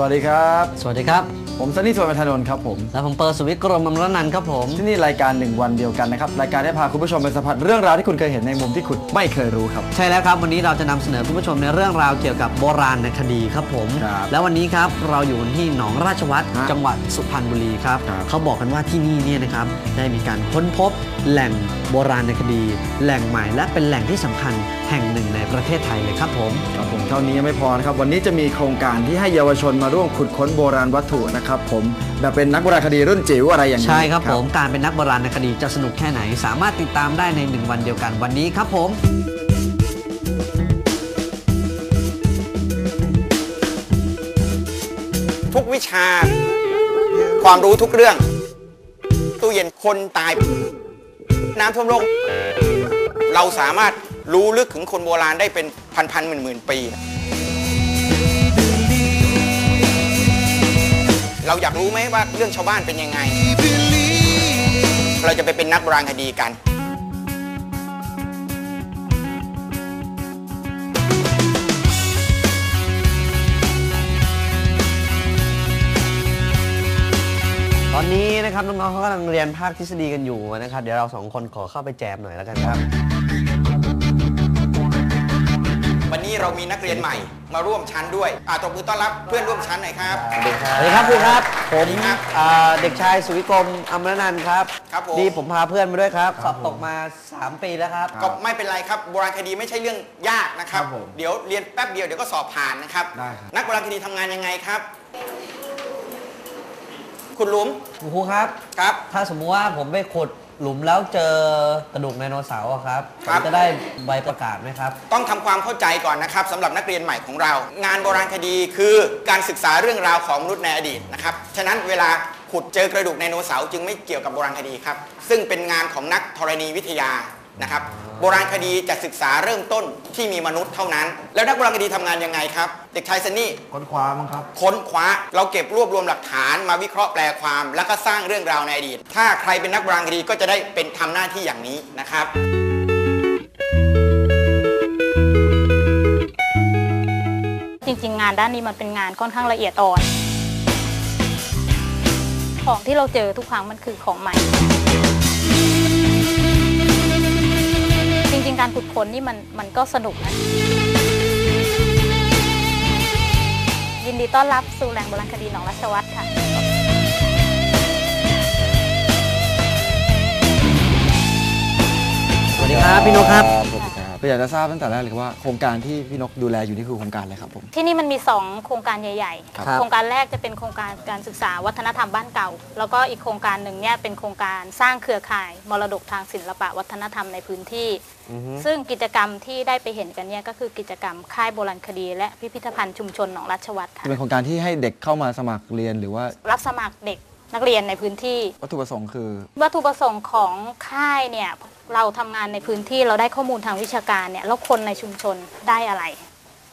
สวัสดีครับ สวัสดีครับ ผมซันนี่สวนพัฒนนท์ครับผม และผมเปิดสวิตกรมอมรนันท์ครับผม ที่นี่รายการหนึ่งวันเดียวกันนะครับ รายการได้พาคุณผู้ชมไปสัมผัสเรื่องราวที่คุณเคยเห็นในมุมที่คุณไม่เคยรู้ครับ ใช่แล้วครับ วันนี้เราจะนำเสนอคุณผู้ชมในเรื่องราวเกี่ยวกับโบราณคดีครับผม ครับแล้ววันนี้ครับเราอยู่ที่หนองราชวัตรฮะจังหวัดสุพรรณบุรีครับ ครับ เขาบอกกันว่าที่นี่เนี่ยนะครับได้มีการค้นพบแหล่งโบราณคดี แหล่งใหม่และเป็นแหล่งที่สำคัญแห่งหนึ่งในประเทศไทยเลยครับผม ครับผมเท่านี้ยังไม่พอนะครับ วันนี้จะมีโครงการที่ให้เยาวชนมาร่วมขุดค้นโบราณวัตถุนะครับผมแบบเป็นนักโบราณคดีรุ่นจิ๋วอะไรอย่างนี้ใช่ครับผมการเป็นนักโบราณคดีจะสนุกแค่ไหน สามารถติดตามได้ในหนึ่งวันเดียวกันวันนี้ครับผมทุกวิชา ความรู้ทุกเรื่อง ตู้เย็นคนตาย น้ำท่วมโลก เราสามารถรู้ลึกถึงคนโบราณได้เป็นพันพันหมื่นหมื่นปี เราอยากรู้ไหมว่าเรื่องชาวบ้านเป็นยังไง เราจะไปเป็นนักโบราณคดีกัน ตอนนี้นะครับน้องๆเขากำลังเรียนภาคทฤษฎีกันอยู่นะครับ เดี๋ยวเราสองคนขอเข้าไปแจมหน่อยแล้วกันครับ วันนี้เรามีนักเรียนใหม่มาร่วมชั้นด้วยอ่าตบมือต้อนรับเพื่อนร่วมชั้นหน่อยครับ สวัสดีครับครูครับ ผมสวัสดีครับอ่าเด็กชายสุวิกรมอมรนันท์ครับครับผม นี่ผมพาเพื่อนมาด้วยครับสอบตกมา 3 ปีแล้วครับ ก็ไม่เป็นไรครับโบราณคดีไม่ใช่เรื่องยากนะครับ ครับผมเดี๋ยวเรียนแป๊บเดียวเดี๋ยวก็สอบผ่านนะครับ ได้ครับ นักโบราณคดีทำงานยังไงครับ คุณหลุมครูครับ ครับ ถ้าสมมุติว่าผมไปขุด หลุมแล้วเจอกระดูกไดโนเสาร์อะครับครับผมจะได้ใบประกาศไหมครับ ต้องทำความเข้าใจก่อนนะครับสำหรับนักเรียนใหม่ของเรา งานโบราณคดีคือการศึกษาเรื่องราวของมนุษย์ในอดีตนะครับฉะนั้นเวลาขุดเจอกระดูกไดโนเสาร์จึงไม่เกี่ยวกับโบราณคดีครับ ซึ่งเป็นงานของนักธรณีวิทยา นะครับโบราณคดีจะศึกษาเริ่มต้นที่มีมนุษย์เท่านั้น แล้วนักโบราณคดีทำงานยังไงครับ เด็กชายซันนี่ค้นคว้ามั้งครับ ค้นคว้าเราเก็บรวบรวมหลักฐานมาวิเคราะห์แปลความ แล้วก็สร้างเรื่องราวในอดีต ถ้าใครเป็นนักโบราณคดีก็จะได้เป็นทำหน้าที่อย่างนี้นะครับ จริงๆ งานด้านนี้มันเป็นงานค่อนข้างละเอียดอ่อน ของที่เราเจอทุกครั้งมันคือของใหม่ ริงๆการขุดค้นนี่มันมันก็สนุกนะ ยินดีต้อนรับสู่แหล่งโบราณคดีหนองราชวัตรค่ะ สวัสดีครับพี่นกครับ สวัสดีครับก็ อยากจะทราบตั้งแต่แรกเลยว่าโครงการที่พี่นกดูแลอยู่นี่คือโครงการอะไรครับผม ที่นี่มันมี 2 โครงการใหญ่ครับ ๆ โครงการแรกจะเป็นโครงการการศึกษาวัฒนธรรมบ้านเก่า แล้วก็อีกโครงการหนึ่งเนี่ยเป็นโครงการสร้างเครือข่าย มรดกทางศิลปะวัฒนธรรมในพื้นที่ ซึ่งกิจกรรมที่ได้ไปเห็นกันเนี่ยก็คือกิจกรรมค่ายโบราณคดี และพิพิธภัณฑ์ชุมชนหนองราชวัตรค่ะ เป็นโครงการที่ให้เด็กเข้ามาสมัครเรียนหรือว่ารับสมัครเด็กนักเรียนในพื้นที่ วัตถุประสงค์คือ วัตถุประสงค์ของค่ายเนี่ย เราทำงานในพื้นที่เราได้ข้อมูลทางวิชาการเนี่ยแล้วคนในชุมชนได้อะไร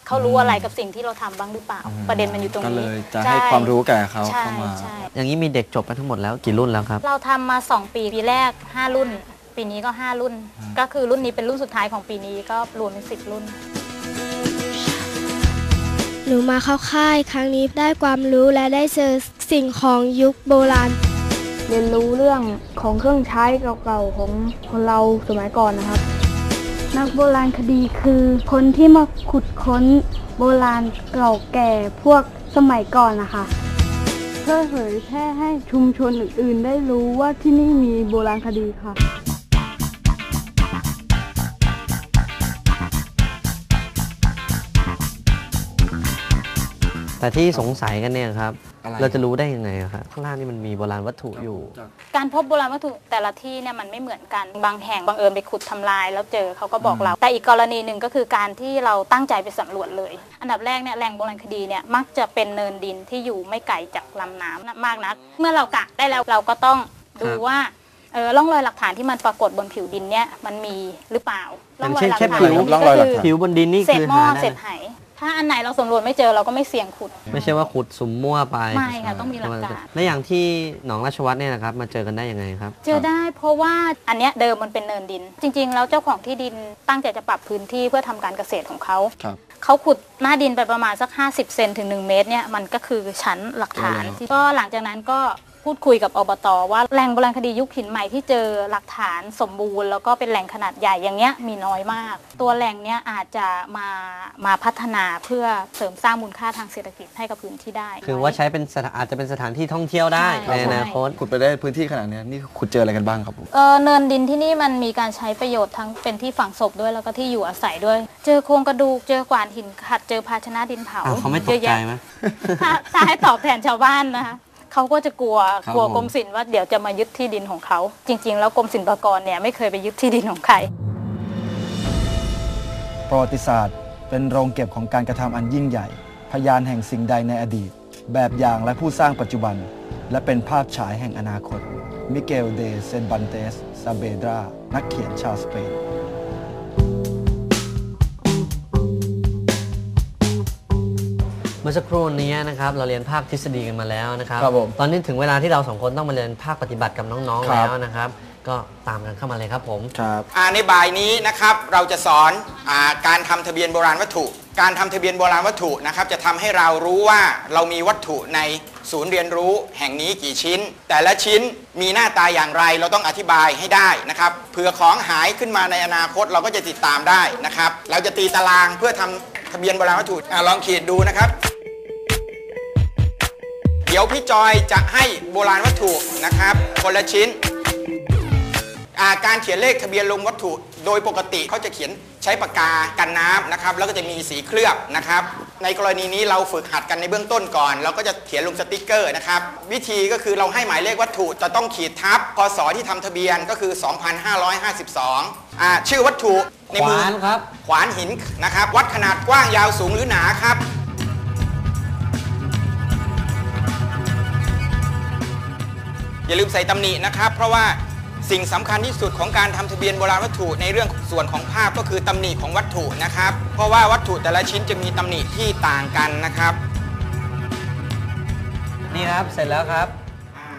เขารู้อะไรกับสิ่งที่เราทำบ้างหรือเปล่าประเด็นมันอยู่ตรงก็นี้เลยจะช่ให้ความรู้แก่เขาใช่เข้ามา ใช่ อย่างนี้มีเด็กจบไปทั้งหมดแล้วกี่รุ่นแล้วครับ เราทำมา 2 ปี ปีแรก 5 รุ่น ปีนี้ก็ 5 รุ่นก็คือรุ่นนี้เป็นรุ่นสุดท้ายของปีนี้ก็รวมเป็น10 รุ่น หนูมาเข้าค่ายครั้งนี้ได้ความรู้และได้เจอสิ่งของยุคโบราณ เรียนรู้เรื่องของเครื่องใช้เก่าๆของคนเราสมัยก่อนนะครับ นักโบราณคดีคือคนที่มาขุดค้นโบราณเก่าแก่พวกสมัยก่อนนะคะ เพื่อเผยแพร่ให้ชุมชนอื่นๆ ได้รู้ว่าที่นี่มีโบราณคดีค่ะ แต่ที่สงสัยกันเนี่ยครับ อะไร เราจะรู้ได้ยังไงอะครับข้างล่างนี่มันมีโบราณวัตถุอยู่การพบโบราณวัตถุแต่ละที่เนี่ยมันไม่เหมือนกัน บางแห่งบังเอิญไปขุดทำลายแล้วเจอเขาก็บอกเรา แต่อีกกรณีหนึ่งก็คือการที่เราตั้งใจไปสำรวจเลย อันดับแรกเนี่ยแหล่งโบราณคดีเนี่ยมักจะเป็นเนินดินที่อยู่ไม่ไกลจากลำน้ำมากนัก เมื่อเรากะได้แล้วเราก็ต้องดูครับ ว่าเออร่องรอยหลักฐานที่มันปรากฏบนผิวดินเนี่ยมันมีหรือเปล่าร่องรอยหลักเช่นฐานผิวนี่ร่องรอยหลัก็กคือฐาน ผิวบนดินนี่เศษคือหม้อหาได้เศษไห ถ้าอันไหนเราสำรวจไม่เจอเราก็ไม่เสี่ยงขุด ไม่ใช่ว่าขุดสุมมั่วไปไม่ค่ะต้องมีหลักการ และอย่างที่หนองราชวัตรเนี่ยนะครับมาเจอกันได้ยังไงครับ เจอได้เพราะว่าอันเนี้ยเดิมมันเป็นเนินดิน จริง ๆ แล้วเจ้าของที่ดินตั้งใจจะปรับพื้นที่เพื่อทำการเกษตรของเขาครับเขาขุดหน้าดินไปประมาณสัก 50 เซนถึง 1 เมตรเนี่ยมันก็คือชั้นหลักฐาน ก็หลังจากนั้นก็ พูดคุยกับอบตว่าแหล่งโบราณคดียุคหินใหม่ที่เจอหลักฐานสมบูรณ์ แล้วก็เป็นแหล่งขนาดใหญ่อย่างเงี้ยมีน้อยมาก ตัวแหล่งเนี้ยอาจจะมามาพัฒนาเพื่อเสริมสร้างมูลค่าทางเศรษฐกิจให้กับพื้นที่ได้ คือว่าใช้เป็นสถานอาจจะเป็นสถานที่ท่องเที่ยวได้ใช่ ในอนาคต ขุดไปได้พื้นที่ขนาดเนี้ยนี่ขุดเจออะไรกันบ้างครับผมเออเนินดินที่นี่มันมีการใช้ประโยชน์ทั้งเป็นที่ฝังศพด้วยแล้วก็ที่อยู่อาศัยด้วย เจอโครงกระดูกเจอกวานหินขัดเจอภาชนะดินเผาอ้าวเขาไม่ตกยอะใจแยะไหมถ้าถ้าให้ตอบแทนชาวบ้านนะคะ เขาก็จะกลัวครับกลัวผม กรมศิลป์ว่าเดี๋ยวจะมายึดที่ดินของเขาจริง ๆ แล้วกรมศิลปากรเนี่ยไม่เคยไปยึดที่ดินของใคร ประวัติศาสตร์ เป็นโรงเก็บของการกระทำอันยิ่งใหญ่ พยานแห่งสิ่งใดในอดีต แบบอย่างและผู้สร้างปัจจุบัน และเป็นภาพฉายแห่งอนาคต มิเกลเดเซนบันเตสซาเบดรา นักเขียนชาวสเปน มื่อสักครู่นี้นะครับเราเรียนภาคทฤษฎีกันมาแล้วนะครับ ครับผมตอนนี้ถึงเวลาที่เราสองคนต้องมาเรียนภาคปฏิบัติกับน้องๆครับ แล้วนะครับ ก็ตามกันเข้ามาเลยครับผม ครับ อ่าในบ่ายนี้นะครับเราจะสอนอาการทำทะเบียนโบราณวัตถุ การทำทะเบียนโบราณวัตถุนะครับจะทำให้เรารู้ว่าเรามีวัตถุในศูนย์เรียนรู้แห่งนี้กี่ชิ้น แต่ละชิ้นมีหน้าตาอย่างไรเราต้องอธิบายให้ได้นะครับเผื่อของหายขึ้นมาในอนาคตเราก็จะติดตามได้นะครับ เราจะตีตารางเพื่อทำทะเบียนโบราณวัตถุอะลองขีดดูนะครับเดี๋ยวพี่จอยจะให้โบราณวัตถุนะครับคนละชิ้นอ่าการเขียนเลขทะเบียนลงวัตถุ โดยปกติเขาจะเขียนใช้ปากกากันน้ำนะครับ แล้วก็จะมีสีเคลือบนะครับ ในกรณีนี้เราฝึกหัดกันในเบื้องต้นก่อน เราก็จะเขียนลงสติกเกอร์นะครับ วิธีก็คือเราให้หมายเลขวัตถุจะต้องขีดทับพศที่ทำทะเบียนก็คือ 2552อ่าชื่อวัตถุในมืขวานครับขวานหินนะครับ วัดขนาดกว้างยาวสูงหรือหนาครับ อย่าลืมใส่ตำหนินะครับ เพราะว่าสิ่งสำคัญที่สุดของการทำทะเบียนโบราณวัตถุในเรื่องส่วนของภาพก็คือตำหนิของวัตถุนะครับ เพราะว่าวัตถุแต่ละชิ้นจะมีตำหนิที่ต่างกันนะครับ นี่ครับเสร็จแล้วครับ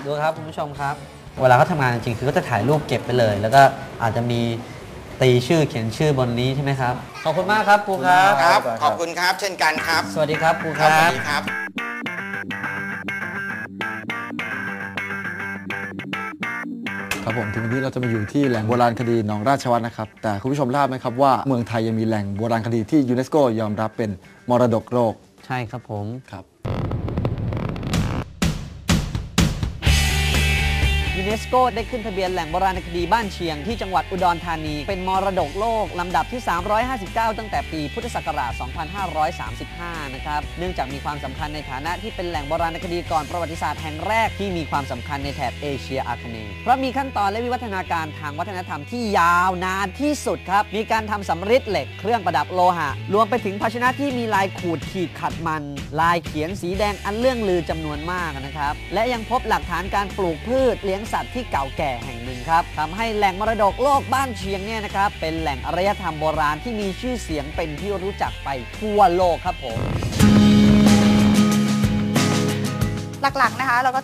ดูครับคุณผู้ชมครับ เวลาเขาทำงานจริงๆคือเขาจะถ่ายรูปเก็บไปเลย แล้วก็อาจจะมีตีชื่อเขียนชื่อบนนี้ใช่ไหมครับ ขอบคุณมากครับครูครับครับครับขอบคุณครับ เช่นกันครับ สวัสดีครับครูคครัรัสวับสดีครับ ครับผมถึงวันนี้เราจะมาอยู่ที่แหล่งโบราณคดีหนองราชวัฒนะครับ แต่คุณผู้ชมทราบไหมครับว่าเมืองไทยยังมีแหล่งโบราณคดีที่ยูเนสโกยอมรับเป็นมรดกโลกใช่ครับผมครับ เนสโกได้ขึ้นทะเบียนแหล่งโบราณคดีบ้านเชียงที่จังหวัดอุดรธานี เป็นมรดกโลกลำดับที่ 359 ตั้งแต่ปีพุทธศักราช 2535 นะครับ เนื่องจากมีความสำคัญในฐานะที่เป็นแหล่งโบราณคดีก่อนประวัติศาสตร์แห่งแรกที่มีความสำคัญในแถบเอเชียอาคเนย์เพราะมีขั้นตอนและวิวัฒนาการทางวัฒนธรรมที่ยาวนานที่สุดครับ มีการทำสำริดเหล็กเครื่องประดับโลหะ รวมไปถึงภาชนะที่มีลายขูดขีดขัดมัน ลายเขียนสีแดงอันเลื่องลือจำนวนมากนะครับ และยังพบหลักฐานการปลูกพืชเลี้ยงสัตว์ที่เก่าแก่แห่งหนึ่งครับทำให้แหล่งมรดกโลกบ้านเชียงเนี่ยนะครับเป็นแหล่งอารยธรรมโบราณที่มีชื่อเสียงเป็นที่รู้จักไปทั่วโลกครับผม หลักๆนะคะเราก็